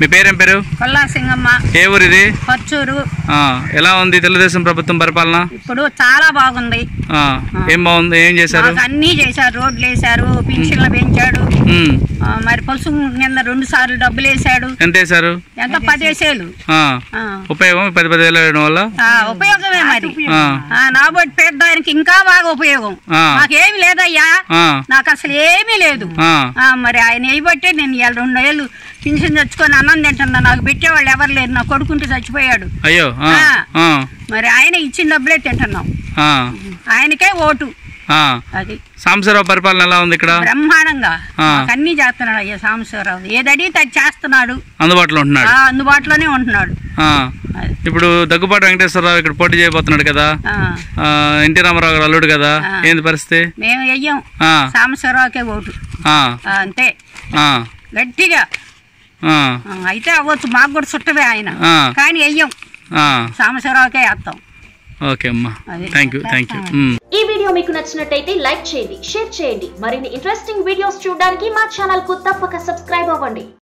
మీ పేరేం పేరు? కొల్లా సింగమ్మ. ఏ ఊరు ఇది పచ్చూరు ఆ, ఎలా ఉంది తెలుగుదేశం ప్రభుత్వం పరిపాలన? ఇప్పుడు చాలా బాగుంది. ఆ, ఏం బాగుంది? ఏం చేశారు? అన్నీ చేశారు. రోడ్లు వేశారు పింఛన్లు పెంచాడు. మరి పొలుసు కింద రెండు సార్లు డబ్బులు వేశాడు. ఎంత వేశారు? ఎంత? ఆ. ఉపయోగం? పది పది వేలు వేయడం వల్ల? ఆ, ఉపయోగమే మరి. నాబోటి పేదదానికి ఇంకా బాగా ఉపయోగం. నాకేమి లేదయ్యా. ఆ, నాకు అసలు ఏమీ లేదు. మరి ఆయన వేయబట్టే నేను ఇవాళ రెండు ఏళ్ళు పింఛన్ తెచ్చుకొని అన్నం తింటున్నా. నాకు పెట్టేవాళ్ళు ఎవరు లేరు. నా కొడుకుంటే చచ్చిపోయాడు. అయ్యో ఆ, ఆ, మరి ఆయన ఇచ్చిన డబ్బులే తింటున్నాం. ఆ, ఆయనకే ఓటు. ఆ. అది. సాంబశివరావు పరిపాలన ఎలా ఉంది ఇక్కడ? బ్రహ్మాండంగా. ఆ. మాకు అన్ని చేస్తున్నాడు అయ్యా సాంబశివరావు. ఏది అడిగితే అది చేస్తున్నాడు. అందుబాటులో ఉంటున్నాడు. ఆ, అందుబాటులోనే ఉంటున్నాడు. ఆ, అది. ఇప్పుడు దగ్గుబాటి వెంకటేశ్వరరావు ఇక్కడ పోటీ చేయబోతున్నాడు కదా? ఆ, ఆ, ఎన్టీ రామారావు గారు అల్లుడు కదా? ఆ. ఏంది పరిస్థితి? మేము వెయ్యం. ఆ, సాంబశివరావుకే ఓటు. ఆ, ఆ, అంతే. ఆ, గట్టిగా. అయితే అవ్వచ్చు మాకు కూడా చుట్టవే ఆయన. కానీ వెయ్యం. ఆ. సాంబశివరావుకే వేస్తాం. ఓకే అమ్మా. థ్యాంక్ యూ థ్యాంక్ యూ ఈ వీడియో మీకు నచ్చినట్టయితే లైక్ చేయండి షేర్ చేయండి. మరిన్ని ఇంట్రెస్టింగ్ వీడియోస్ చూడడానికి మా ఛానల్కు తప్పక సబ్స్క్రైబ్ అవ్వండి.